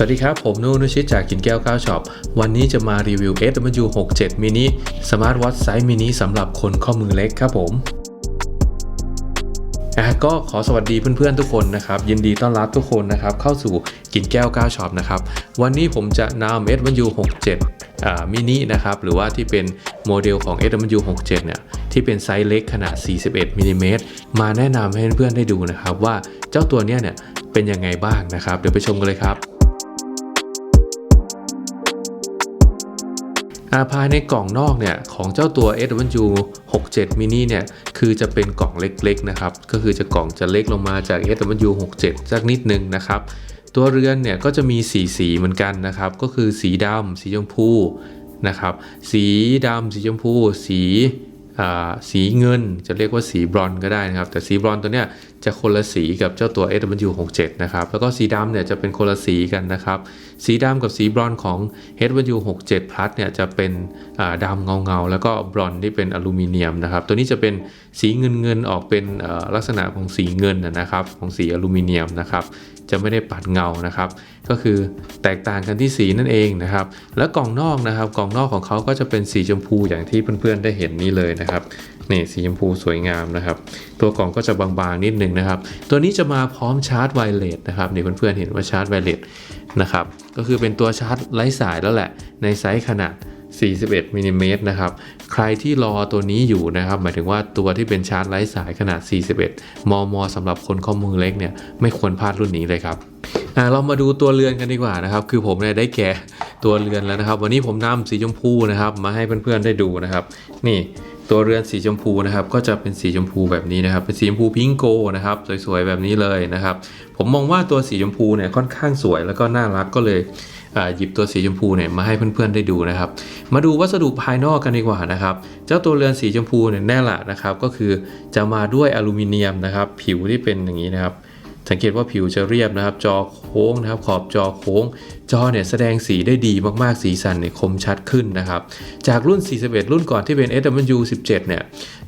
สวัสดีครับ ผมนุ่นุชิตจากกินแก้วก้าวช็อป วันนี้จะมารีวิว SW67 mini Smart Watch Size mini สำหรับคนข้อมือเล็กครับผมอะก็ขอสวัสดีเพื่อนๆทุกคนนะครับ ยินดีต้อนรับทุกคนนะครับ เข้าสู่กินแก้วก้าวช็อปนะครับ วันนี้ผมจะนำ SW67 อ่ามินินะครับ หรือว่าที่เป็นโมเดลของ SW67 เนี่ยที่เป็นไซส์เล็กขนาด 41มิลลิเมตรมาแนะนำให้เพื่อนๆได้ดูนะครับ ว่าเจ้าตัวเนี้ยเนี่ยเป็นยังไงบ้างนะครับ เดี๋ยวไปชมกันเลยครับ อาภายในกล่องนอกเนี่ยของเจ้าตัว SW 67 mini เนี่ยคือจะเป็นกล่องเล็กๆนะครับก็คือจะกล่องจะเล็กลงมาจาก SW 67สักนิดนึงนะครับตัวเรือนเนี่ยก็จะมีสีสีเหมือนกันนะครับก็คือสีดำสีชมพูนะครับสีดำสีชมพู สี สีเงินจะเรียกว่าสีบรอนก็ได้นะครับ แต่สีบรอนตัวเนี้ยจะคนละสีกับเจ้าตัว SW67 นะครับ แล้วก็สีดำเนี่ยจะเป็นคนละสีกันนะครับ สีดำกับสีบรอนของ HW67 Plus เนี่ยจะเป็นดำเงาเงาๆแล้วก็บรอนที่เป็นอลูมิเนียมนะครับ ตัวนี้จะเป็น สีเงินเงินออกเป็นลักษณะของสีเงินนะครับ ของสีอลูมิเนียมนะครับ จะไม่ได้ปัดเงานะครับ ก็คือแตกต่างกันที่สีนั่นเองนะครับ แล้วกล่องนอกนะครับ กล่องนอกของเขาก็จะเป็นสีชมพูอย่างที่เพื่อนๆได้เห็นนี่เลยนะครับนี่สีชมพูสวยงามนะครับ ตัวกล่องก็จะบางๆนิดนึงนะครับ ตัวนี้จะมาพร้อมชาร์จไวเลสนะครับนี่เพื่อนๆเห็นว่าชาร์จไวเลสนะครับ ก็คือเป็นตัวชาร์จไร้สายแล้วแหละ ในไซส์ขนาด 41มิลลิเมตรนะครับ ใครที่รอตัวนี้อยู่นะครับ หมายถึงว่าตัวที่เป็นชาร์จไร้สายขนาด 41 มมสำหรับคนข้อมือเล็กเนี่ยไม่ควรพลาดรุ่นนี้เลยครับอ่าเรามาดูตัวเรือนกันดีกว่านะครับ คือผมเนี่ยได้แก่ตัวเรือนแล้วนะครับ วันนี้ผมนำสีชมพูนะครับ มาให้เพื่อนๆได้ดูนะครับ นี่ตัวเรือนสีชมพูนะครับก็จะเป็นสีชมพูแบบนี้นะครับ เป็นสีชมพูพิงโกนะครับสวยๆแบบนี้เลยนะครับ ผมมองว่าตัวสีชมพูเนี่ยค่อนข้างสวยแล้วก็น่ารักก็เลย หยิบตัวสีชมพูเนี่ยมาให้เพื่อนๆได้ดูนะครับ มาดูวัสดุภายนอกกันดีกว่านะครับ เจ้าตัวเรือนสีชมพูเนี่ยแน่ละนะครับ ก็คือจะมาด้วยอลูมิเนียมนะครับ ผิวที่เป็นอย่างนี้นะครับ สังเกตว่าผิวจะเรียบนะครับ จอโค้งนะครับ ขอบจอโค้ง จอเนี่ยแสดงสีได้ดีมากๆ สีสันเนี่ยคมชัดขึ้นนะครับ จากรุ่น 41 รุ่นก่อนที่เป็น SW17 เนี่ย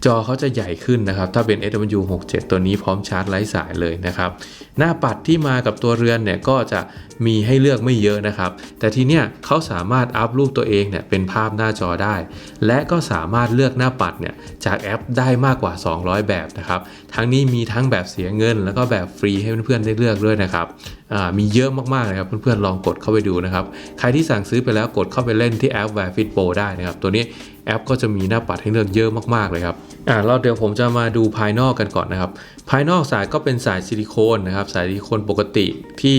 จอเขาจะใหญ่ขึ้นนะครับ ถ้าเป็น SW67 ตัวนี้พร้อมชาร์จไร้สายเลยนะครับ หน้าปัดที่มากับตัวเรือนเนี่ยก็จะมีให้เลือกไม่เยอะนะครับ แต่ทีเนี้ยเขาสามารถอัพรูปตัวเองเนี่ยเป็นภาพหน้าจอได้ และก็สามารถเลือกหน้าปัดเนี่ยจากแอปได้มากกว่า 200 แบบนะครับ ทั้งนี้มีทั้งแบบเสียเงิน แล้วก็แบบฟรีให้เพื่อนๆได้เลือกด้วยนะครับ มีเยอะมากๆเลยครับเพื่อนๆลองกดเข้าไปดูนะครับ ใครที่สั่งซื้อไปแล้วกดเข้าไปเล่นที่แอป w e r e Fit Pro ได้นะครับ ตัวนี้แอปก็จะมีหน้าปัดให้เลือกเยอะมากๆเลยครับอ่าเราเดี๋ยวผมจะมาดูภายนอกกันก่อนนะครับ ภายนอกสายก็เป็นสายซิลิโคนนะครับ สายซิลิโคนปกติที่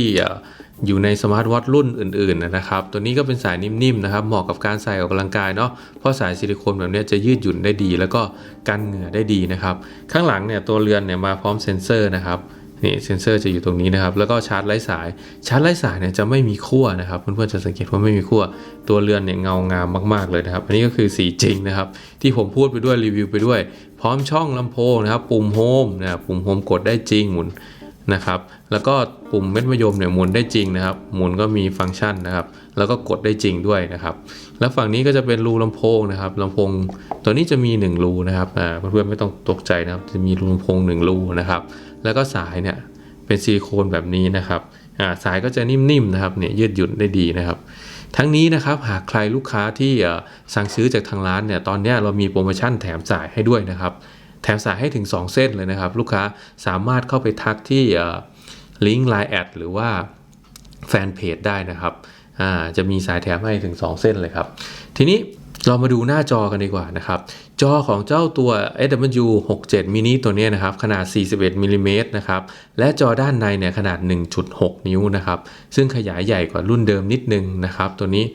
อยู่ในสมาร์ทวอทรุ่นอื่นๆนะครับ ตัวนี้ก็เป็นสายนิ่มๆนะครับ เหมาะกับการใส่ออกกำลังกายเนาะ เพราะสายซิลิโคนแบบนี้จะยืดหยุ่นได้ดี แล้วก็กันเหงื่อได้ดีนะครับ ข้างหลังเนี่ยตัวเรือนเนี่ยมาพร้อมเซ็นเซอร์นะครับ นี่เซนเซอร์จะอยู่ตรงนี้นะครับ แล้วก็ชาร์จไร้สาย ชาร์จไร้สายเนี่ยจะไม่มีขั้วนะครับ เพื่อนๆจะสังเกตว่าไม่มีขั้ว ตัวเรือนเนี่ยเงางามมากๆเลยนะครับ อันนี้ก็คือสีจริงนะครับ ที่ผมพูดไปด้วยรีวิวไปด้วย พร้อมช่องลำโพงนะครับ ปุ่มโฮมนะครับปุ่มโฮมกดได้จริงหมุนนะครับ แล้วก็ปุ่มเม็ดมะยมเนี่ยหมุนได้จริงนะครับ หมุนก็มีฟังก์ชันนะครับ แล้วก็กดได้จริงด้วยนะครับ แล้วฝั่งนี้ก็จะเป็นรูลำโพงนะครับลำโพงตัวนี้จะมี 1 รูนะครับเพื่อนๆไม่ต้องตกใจนะครับ จะมีรูลำโพง 1 รูนะครับ แล้วก็สายเนี่ยเป็นซิลิโคนแบบนี้นะครับสายก็จะนิ่มๆนะครับเนี่ยยืดหยุ่นได้ดีนะครับ ทั้งนี้นะครับหากใครลูกค้าที่สั่งซื้อจากทางร้านเนี่ยตอนนี้เรามีโปรโมชั่นแถมสายให้ด้วยนะครับ แถมสายให้ถึง 2 เส้นเลยนะครับ ลูกค้าสามารถเข้าไปทักที่ลิงก์ Line แอดหรือว่าแฟนเพจได้นะครับจะมีสายแถมให้ถึง 2 เส้นเลยครับ ทีนี้ เรามาดูหน้าจอกันดีกว่านะครับ จอของเจ้าตัว SW67 mini ตัวนี้นะครับ ขนาด 41มิลลิเมตรนะครับ และจอด้านในเนี่ยขนาด 1.6 นิ้วนะครับ ซึ่งขยายใหญ่กว่ารุ่นเดิมนิดนึงนะครับ ตัวนี้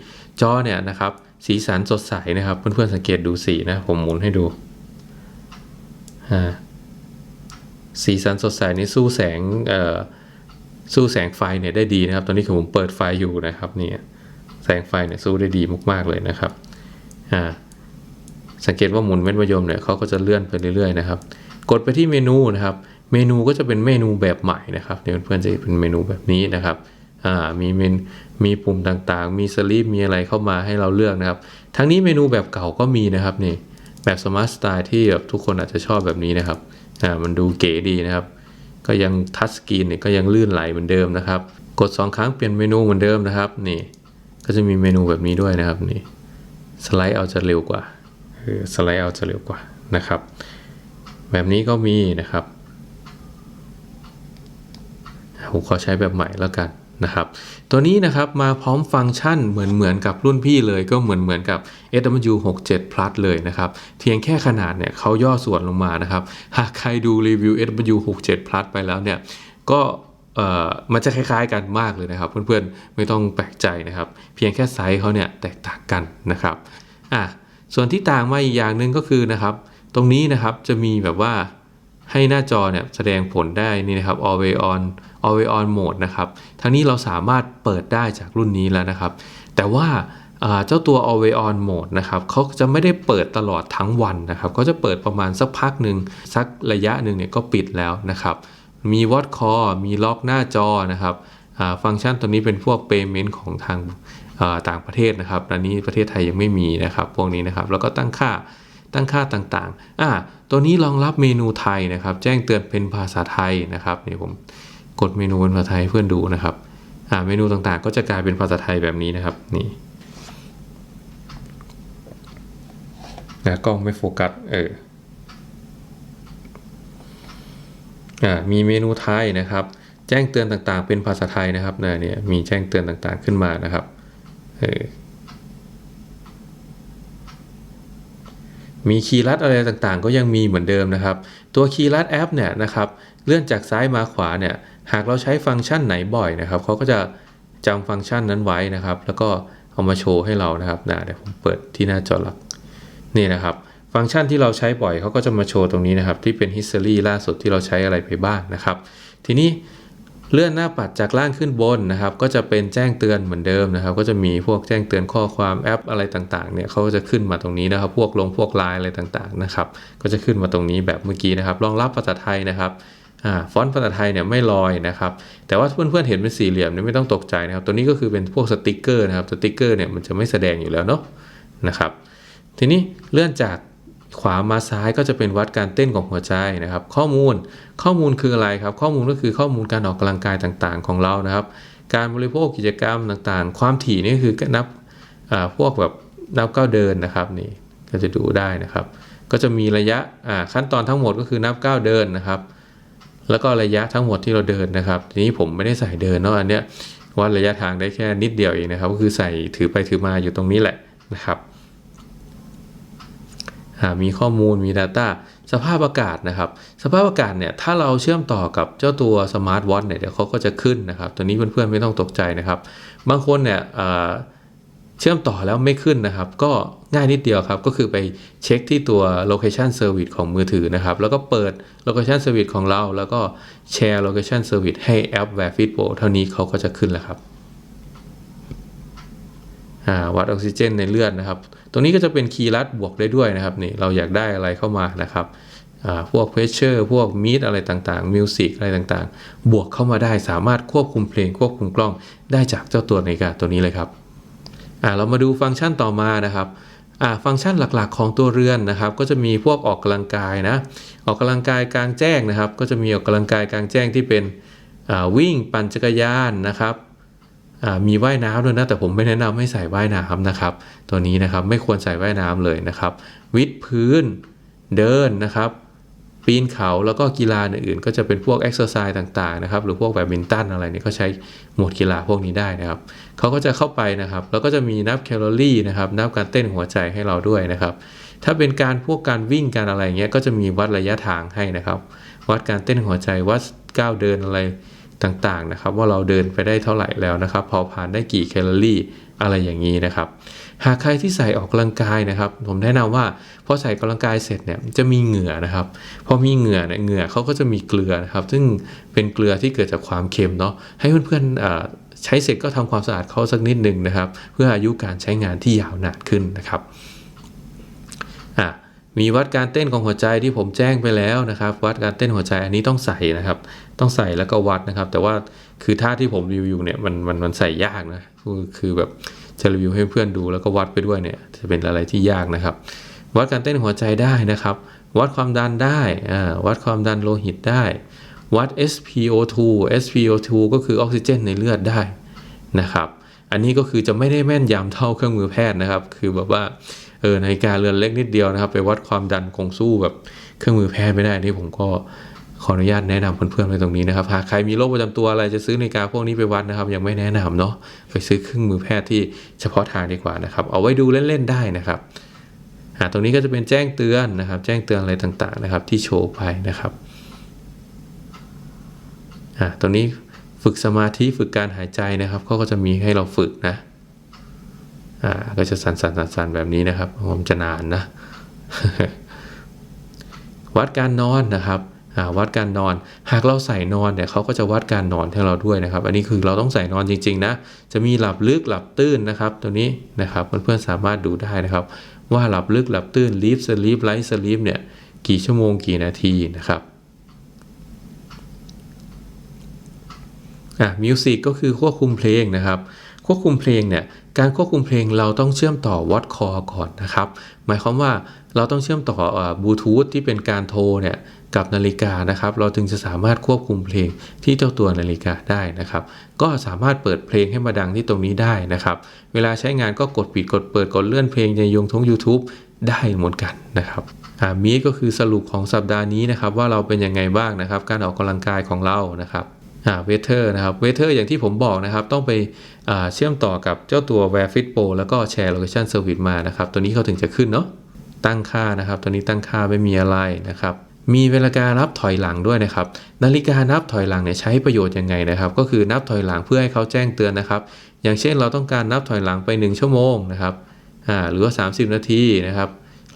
จอเนี่ยนะครับ สีสันสดใสนะครับ เพื่อนๆสังเกตดูสีนะ ผมหมุนให้ดูอ่าสีสันสดใสนี่สู้แสงเออสู้แสงไฟเนี่ยได้ดีนะครับ ตอนนี้คือผมเปิดไฟอยู่นะครับเนี่ยแสงไฟเนี่ยสู้ได้ดีมากๆเลยนะครับ อ่าสังเกตว่าหมุนเม็ดมะยมเนี่ยเขาก็จะเลื่อนไปเรื่อยๆนะครับ กดไปที่เมนูนะครับ เมนูก็จะเป็นเมนูแบบใหม่นะครับเดี๋ยวเพื่อนจะเป็นเมนูแบบนี้นะครับอ่ามีเมนมีปุ่มต่างๆ มีสลีปมีอะไรเข้ามาให้เราเลือกนะครับ ทั้งนี้เมนูแบบเก่าก็มีนะครับนี่แบบสมาร์ทสไตล์ที่แบบทุกคนอาจจะชอบแบบนี้นะครับอ่ามันดูเก๋ดีนะครับ ก็ยังทัชสกรีนเนี่ยก็ยังลื่นไหลเหมือนเดิมนะครับ กด 2 ครั้งเปลี่ยนเมนูเหมือนเดิมนะครับนี่ก็จะมีเมนูแบบนี้ด้วยนะครับนี่ สไลด์เอาจะเร็วกว่าเออสไลด์เอาจะเร็วกว่านะครับ แบบนี้ก็มีนะครับผมขอใช้แบบใหม่แล้วกันนะครับ ตัวนี้นะครับมาพร้อมฟังก์ชันเหมือนเหมือนกับรุ่นพี่เลยก็เหมือนเหมือนกับ SW67 Plus เลยนะครับ เพียงแค่ขนาดเนี่ยเขาย่อส่วนลงมานะครับ หากใครดูรีวิว SW67 Plus ไปแล้วเนี่ยก็ มันจะคล้ายๆกันมากเลยนะครับ เพื่อนๆไม่ต้องแปลกใจนะครับ เพียงแค่ไซส์เขาเนี่ยแตกต่างกันนะครับอะส่วนที่ต่างมาอีกอย่างหนึ่งก็คือนะครับ ตรงนี้นะครับจะมีแบบว่าให้หน้าจอเนี่ยแสดงผลได้นี่นะครับ always on always on mode นะครับทั้งนี้เราสามารถเปิดได้จากรุ่นนี้แล้วนะครับ แต่ว่าเจ้าตัว always on mode นะครับเขาจะไม่ได้เปิดตลอดทั้งวันนะครับเขาจะเปิดประมาณสักพักหนึ่งสักระยะหนึ่งเนี่ยก็ปิดแล้วนะครับ มีวอตคอมีล็อกหน้าจอนะครับฟังก์ชันตัวนี้เป็นพวก payment ของทางต่างประเทศนะครับอันนี้ประเทศไทยยังไม่มีนะครับพวกนี้นะครับ แล้วก็ตั้งค่าตั้งค่าต่างๆอ่าตัวนี้รองรับเมนูไทยนะครับ แจ้งเตือนเป็นภาษาไทยนะครับนี่ผมกดเมนูเป็นภาษาไทยให้เพื่อนดูนะครับอ่าเมนูต่างๆ ก็จะกลายเป็นภาษาไทยแบบนี้นะครับนี่นะกล้องไม่โฟกัสเออ อ่า มีเมนูไทยนะครับ แจ้งเตือนต่างๆ เป็นภาษาไทยนะครับเนี่ยมีแจ้งเตือนต่างๆขึ้นมานะครับมีคีย์ลัดอะไรต่างๆ ก็ยังมีเหมือนเดิมนะครับ ตัวคีย์ลัดแอปเนี่ยนะครับเลื่อนจากซ้ายมาขวาเนี่ยหากเราใช้ฟังก์ชันไหนบ่อยนะครับเขาก็จะจำฟังก์ชันนั้นไว้นะครับ แล้วก็เอามาโชว์ให้เรานะครับนะเดี๋ยวผมเปิดที่หน้าจอหลักนี่นะครับ ฟังก์ชันที่เราใช้บ่อยเขาก็จะมาโชว์ตรงนี้นะครับ ที่เป็น history ล่าสุดที่เราใช้อะไรไปบ้างนะครับ ทีนี้เลื่อนหน้าปัดจากล่างขึ้นบนนะครับ ก็จะเป็นแจ้งเตือนเหมือนเดิมนะครับ ก็จะมีพวกแจ้งเตือนข้อความแอปอะไรต่างๆเนี่ยเขาก็จะขึ้นมาตรงนี้นะครับ พวกลงพวกไลน์อะไรต่างๆนะครับ ก็จะขึ้นมาตรงนี้แบบเมื่อกี้นะครับรองรับภาษาไทยนะครับอ่าฟอนต์ภาษาไทยเนี่ยไม่ลอยนะครับ แต่ว่าเพื่อนๆเห็นเป็นสี่เหลี่ยมเนี่ยไม่ต้องตกใจนะครับ ตัวนี้ก็คือเป็นพวกสติกเกอร์นะครับ สติกเกอร์เนี่ยมันจะไม่แสดงอยู่แล้วเนาะนะครับ ทีนี้เลื่อนจาก ขวามาซ้ายก็จะเป็นวัดการเต้นของหัวใจนะครับ ข้อมูลข้อมูลคืออะไรครับ ข้อมูลก็คือข้อมูลการออกกำลังกายต่างๆ ของเรานะครับ การบริโภคกิจกรรมต่างๆ ความถี่นี่คือนับพวกแบบนับก้าวเดินนะครับนี่ก็จะดูได้นะครับ ก็จะมีระยะขั้นตอนทั้งหมดก็คือนับก้าวเดินนะครับ แล้วก็ระยะทั้งหมดที่เราเดินนะครับ ทีนี้ผมไม่ได้ใส่เดินเนาะอันเนี้ยวัดระยะทางได้แค่นิดเดียวเองนะครับ ก็คือใส่ถือไปถือมาอยู่ตรงนี้แหละนะครับ มีข้อมูลมี Data สภาพอากาศนะครับ สภาพอากาศเนี่ยถ้าเราเชื่อมต่อกับเจ้าตัวสมาร์ทวอทเนี่ยเดี๋ยวเขาก็จะขึ้นนะครับ ตัวนี้เพื่อนๆไม่ต้องตกใจนะครับ บางคนเนี่ยเชื่อมต่อแล้วไม่ขึ้นนะครับ ก็ง่ายนิดเดียวครับ ก็คือไปเช็คที่ตัว location service ของมือถือนะครับ แล้วก็เปิด location service ของเรา แล้วก็แชร์ location service ให้แอป w e r e f i t Pro เท่านี้เขาก็จะขึ้นแล้วครับ วัดออกซิเจนในเลือดนะครับ ตรงนี้ก็จะเป็นคีย์ลัดบวกได้ด้วยนะครับนี่เราอยากได้อะไรเข้ามานะครับพวกเพรสเชอร์พวกมีดอะไรต่างๆมิวสิกอะไรต่างๆ บวกเข้ามาได้สามารถควบคุมเพลงควบคุมกล้องได้จากเจ้าตัวนาฬิกาตัวนี้เลยครับอ่าเรามาดูฟังก์ชันต่อมานะครับอ่าฟังก์ชันหลักๆ ของตัวเรือนนะครับ ก็จะมีพวกออกกำลังกายนะออกกำลังกายกลางแจ้งนะครับ ก็จะมีออกกำลังกายกลางแจ้งที่เป็นวิ่งปั่นจักรยานนะครับ มีว่ายน้ำด้วยนะแต่ผมไม่แนะนำให้ใส่ว่ายน้ำนะครับ ตัวนี้นะครับไม่ควรใส่ว่ายน้ำเลยนะครับ วิดพื้นเดินนะครับ ปีนเขาแล้วก็กีฬาอื่นๆ ก็จะเป็นพวกเอ็กซ์เซอร์ไซส์ต่างๆนะครับหรือพวกแบบมินตันอะไรเนี่ยก็ใช้หมวดกีฬาพวกนี้ได้นะครับเขาก็จะเข้าไปนะครับ แล้วก็จะมีนับแคลอรี่นะครับนับการเต้นหัวใจให้เราด้วยนะครับ ถ้าเป็นการพวกการวิ่งการอะไรเงี้ยก็จะมีวัดระยะทางให้นะครับ วัดการเต้นหัวใจวัดก้าวเดินอะไร ต่างๆนะครับ ว่าเราเดินไปได้เท่าไหร่แล้วนะครับเผาผ่านได้กี่แคลอรี่อะไรอย่างนี้นะครับ หากใครที่ใส่ออกกำลังกายนะครับ ผมแนะนำว่าพอใส่กำลังกายเสร็จเนี่ยจะมีเหงื่อนะครับ พอมีเหงื่อเนี่ยเหงื่อเขาก็จะมีเกลือนะครับ ซึ่งเป็นเกลือที่เกิดจากความเค็มเนาะให้เพื่อนๆใช้เสร็จก็ทำความสะอาดเขาสักนิดหนึ่งนะครับ เพื่ออายุการใช้งานที่ยาวนานขึ้นนะครับอะ มีวัดการเต้นของหัวใจที่ผมแจ้งไปแล้วนะครับ วัดการเต้นหัวใจอันนี้ต้องใส่นะครับ ต้องใส่แล้วก็วัดนะครับ แต่ว่าคือท่าที่ผมรีวิวเนี่ยมันมันมันใส่ยากนะคือคือแบบจะรีวิวให้เพื่อนดูแล้วก็วัดไปด้วยเนี่ยจะเป็นอะไรที่ยากนะครับ วัดการเต้นหัวใจได้นะครับ วัดความดันได้อ่าวัดความดันโลหิตได้ วัด SpO2 SpO2 ก็คือออกซิเจนในเลือดได้นะครับ อันนี้ก็คือจะไม่ได้แม่นยำเท่าเครื่องมือแพทย์นะครับ คือแบบว่า เออนาฬิกาเรือนเล็กนิดเดียวนะครับ ไปวัดความดันคงสู้แบบเครื่องมือแพทย์ไม่ได้นี่ผมก็ขออนุญาตแนะนำเพื่อนๆไว้ตรงนี้นะครับหากใครมีโรคประจำตัวอะไรจะซื้อนาฬิกาพวกนี้ไปวัดนะครับ ยังไม่แนะนำเนาะไปซื้อเครื่องมือแพทย์ที่เฉพาะทางดีกว่านะครับ เอาไว้ดูเล่นๆได้นะครับอ่าตรงนี้ก็จะเป็นแจ้งเตือนนะครับ แจ้งเตือนอะไรต่างๆนะครับ ที่โชว์ไปนะครับอ่าตรงนี้ฝึกสมาธิฝึกการหายใจนะครับเขาก็จะมีให้เราฝึกนะ อ่าก็จะสั่นๆแบบนี้นะครับผมจะนานนะ วัดการนอนนะครับวัดการนอน หากเราใส่นอนเนี่ยเขาก็จะวัดการนอนให้เราด้วยนะครับ อันนี้คือเราต้องใส่นอนจริง ๆ นะ จะมีหลับลึกหลับตื้นนะครับ ตัวนี้นะครับเพื่อนๆสามารถดูได้นะครับ ว่าหลับลึกหลับตื้น Deep Sleep Light Sleep เนี่ยกี่ชั่วโมงกี่นาทีนะครับอะมิวสิกก็คือควบคุมเพลงนะครับ ควบคุมเพลงเนี่ย การควบคุมเพลงเราต้องเชื่อมต่อวัดคอก่อนนะครับ หมายความว่าเราต้องเชื่อมต่อบลูทูธที่เป็นการโทรเนี่ยกับนาฬิกานะครับ เราจึงจะสามารถควบคุมเพลงที่เจ้าตัวนาฬิกาได้นะครับ ก็สามารถเปิดเพลงให้มาดังที่ตรงนี้ได้นะครับ เวลาใช้งานก็กดปิดกดเปิดกดเลื่อนเพลงในยงทง YouTube ได้เหมือนกันนะครับมีก็คือสรุปของสัปดาห์นี้นะครับว่าเราเป็นยังไงบ้างนะครับ การออกกำลังกายของเรานะครับ เวเทอร์นะครับเวเทอร์อย่างที่ผมบอกนะครับ ต้องไปเชื่อมต่อกับเจ้าตัว Wear Fit Pro แล้วก็แชร์ Location Service มานะครับ ตัวนี้เขาถึงจะขึ้นเนาะตั้งค่านะครับ ตัวนี้ตั้งค่าไม่มีอะไรนะครับมีเวลาการนับถอยหลังด้วยนะครับ นาฬิกานับถอยหลังเนี่ยใช้ประโยชน์ยังไงนะครับ ก็คือนับถอยหลังเพื่อให้เขาแจ้งเตือนนะครับ อย่างเช่นเราต้องการนับถอยหลังไป 1 ชั่วโมงนะครับอ่าหรือว่า 30 นาทีนะครับ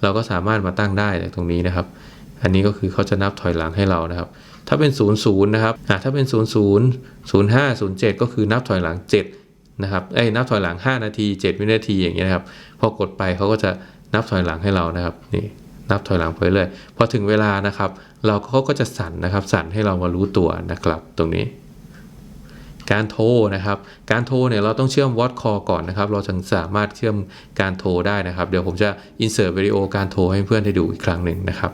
เราก็สามารถมาตั้งได้จากตรงนี้นะครับ อันนี้ก็คือเขาจะนับถอยหลังให้เรานะครับ ถ้าเป็น 0 0 นะครับอ่าถ้าเป็น 0 0 0 5 0 7 ก็คือนับถอยหลัง 7 นะครับเอ้ยนับถอยหลัง 5 นาที 7 วินาทีอย่างเงี้ยนะครับ พอกดไปเขาก็จะนับถอยหลังให้เรานะครับนี่นับถอยหลังไปเลยพอถึงเวลานะครับ เราเขาก็จะสั่นนะครับ สั่นให้เรามารู้ตัวนะครับ ตรงนี้ การโทรนะครับ การโทรเนี่ยเราต้องเชื่อมวอตคอก่อนนะครับ เราถึงสามารถเชื่อมการโทรได้นะครับ เดี๋ยวผมจะอินเสิร์ตวิดีโอการโทรให้เพื่อนได้ดูอีกครั้งหนึ่งนะครับ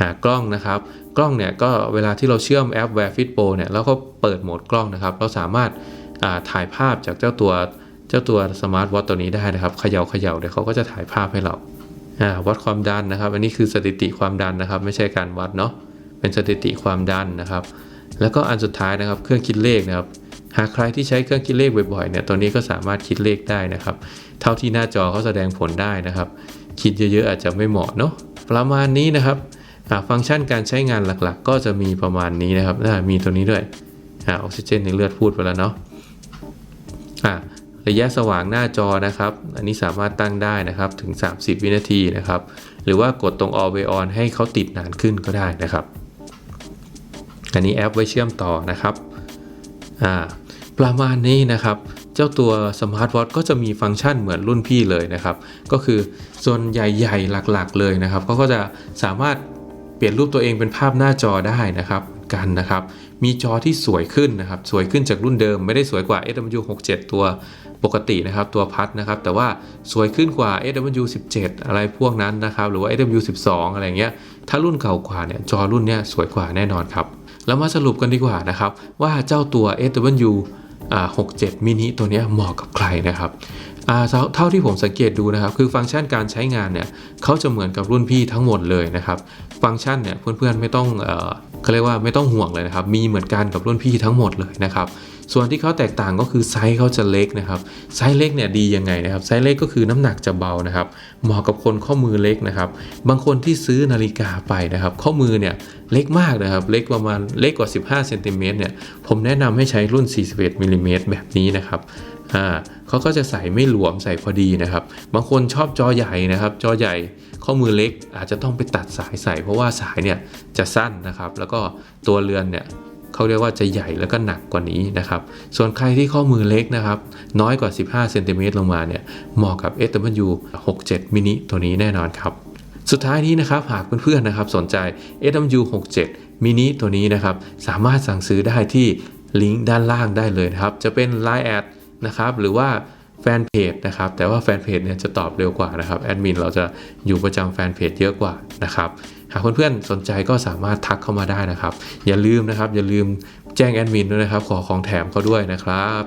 หากล้องนะครับ กล้องเนี่ยก็เวลาที่เราเชื่อมแอป Wear Fit Pro เนี่ยแล้วก็เปิดโหมดกล้องนะครับ เราสามารถถ่ายภาพจากเจ้าตัวเจ้าตัวสมาร์ทวอทตัวนี้ได้นะครับเขย่าเขย่าเดี๋ยวเขาก็จะถ่ายภาพให้เราวัดความดันนะครับ อันนี้คือสถิติความดันนะครับ ไม่ใช่การวัดเนาะเป็นสถิติความดันนะครับ แล้วก็อันสุดท้ายนะครับ เครื่องคิดเลขนะครับหากใครที่ใช้เครื่องคิดเลขบ่อยๆเนี่ยตัวนี้ก็สามารถคิดเลขได้นะครับ เท่าที่หน้าจอเขาแสดงผลได้นะครับ คิดเยอะๆอาจจะไม่เหมาะเนาะประมาณนี้นะครับ ฟังก์ชันการใช้งานหลักๆ ก็จะมีประมาณนี้นะครับอ่ามีตัวนี้ด้วยอาอกซิเจนในเลือดพูดไปแล้วเนาะอาระยะสว่างหน้าจอนะครับ อันนี้สามารถตั้งได้นะครับถึง 30 วินาทีนะครับ หรือว่ากดตรง Always On ให้เขาติดนานขึ้นก็ได้นะครับ อันนี้แอปไว้เชื่อมต่อนะครับอ่าประมาณนี้นะครับ เจ้าตัวสมาร์ทวอทก็จะมีฟังก์ชันเหมือนรุ่นพี่เลยนะครับ ก็คือส่วนใหญ่ๆหลักๆเลยนะครับเขาก็จะสามารถ ปลี่ยนรูปตัวเองเป็นภาพหน้าจอได้นะครับกันนะครับ มีจอที่สวยขึ้นนะครับ สวยขึ้นจากรุ่นเดิม ไม่ได้สวยกว่า SW67 ตัวปกตินะครับ ตัวพัดนะครับ แต่ว่าสวยขึ้นกว่า SW17 อะไรพวกนั้นนะครับ หรือว่า SW12 อะไรเงี้ย ถ้ารุ่นเก่ากว่าเนี่ย จอรุ่นเนี้ยสวยกว่าแน่นอนครับ แล้วมาสรุปกันดีกว่านะครับ ว่าเจ้าตัว SW อ่า67มินิตัวเนี้ยเหมาะกับใครนะครับ เท่าที่ผมสังเกตดูนะครับ คือฟังก์ชันการใช้งานเนี่ยเขาจะเหมือนกับรุ่นพี่ทั้งหมดเลยนะครับ ฟังก์ชันเนี่ยเพื่อนๆไม่ต้องเอ่อเขาเรียกว่าไม่ต้องห่วงเลยนะครับ มีเหมือนกันกับรุ่นพี่ทั้งหมดเลยนะครับ ส่วนที่เขาแตกต่างก็คือไซส์เขาจะเล็กนะครับ ไซส์เล็กเนี่ยดียังไงนะครับ ไซส์เล็กก็คือน้ำหนักจะเบานะครับ เหมาะกับคนข้อมือเล็กนะครับ บางคนที่ซื้อนาฬิกาไปนะครับ ข้อมือเนี่ยเล็กมากนะครับ เล็กประมาณเล็กกว่า 15เซนติเมตรเนี่ย ผมแนะนำให้ใช้รุ่น 41มิลลิเมตรแบบนี้นะครับ อ่าเขาก็จะใส่ไม่หลวมใส่พอดีนะครับ บางคนชอบจอใหญ่นะครับ จอใหญ่ข้อมือเล็กอาจจะต้องไปตัดสายใส่ เพราะว่าสายเนี่ยจะสั้นนะครับ แล้วก็ตัวเรือนเนี่ยเขาเรียกว่าจะใหญ่แล้วก็หนักกว่านี้นะครับ ส่วนใครที่ข้อมือเล็กนะครับ น้อยกว่า 15เซนติเมตรลงมาเนี่ยเหมาะกับ SW 67 mini ตัวนี้แน่นอนครับ สุดท้ายนี้นะครับหากเพื่อนๆนะครับสนใจ SW 67 mini ตัวนี้นะครับ สามารถสั่งซื้อได้ที่ลิงก์ด้านล่างได้เลยนะครับ จะเป็น Line แอด นะครับหรือว่าแฟนเพจนะครับแต่ว่าแฟนเพจเนี่ยจะตอบเร็วกว่านะครับแอดมินเราจะอยู่ประจำแฟนเพจเยอะกว่านะครับหากเพื่อนๆสนใจก็สามารถทักเข้ามาได้นะครับ อย่าลืมนะครับอย่าลืมแจ้งแอดมินด้วยนะครับขอของแถมเขาด้วยนะครับ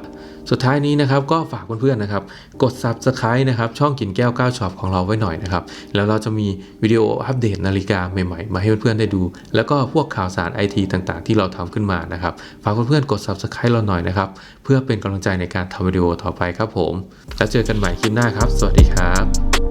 สุดท้ายนี้นะครับก็ฝากเพื่อนๆนะครับ กด Subscribe นะครับช่องกินแก้วก้าวช็อปของเราไว้หน่อยนะครับ แล้วเราจะมีวิดีโออัปเดตนาฬิกาใหม่ๆ มาให้เพื่อนๆได้ดู แล้วก็พวกข่าวสารไอทีต่างๆ ที่เราทำขึ้นมานะครับ ฝากเพื่อนๆกด Subscribe เราหน่อยนะครับ เพื่อเป็นกำลังใจในการทำวิดีโอต่อไปครับผม แล้วเจอกันใหม่คลิปหน้าครับ สวัสดีครับ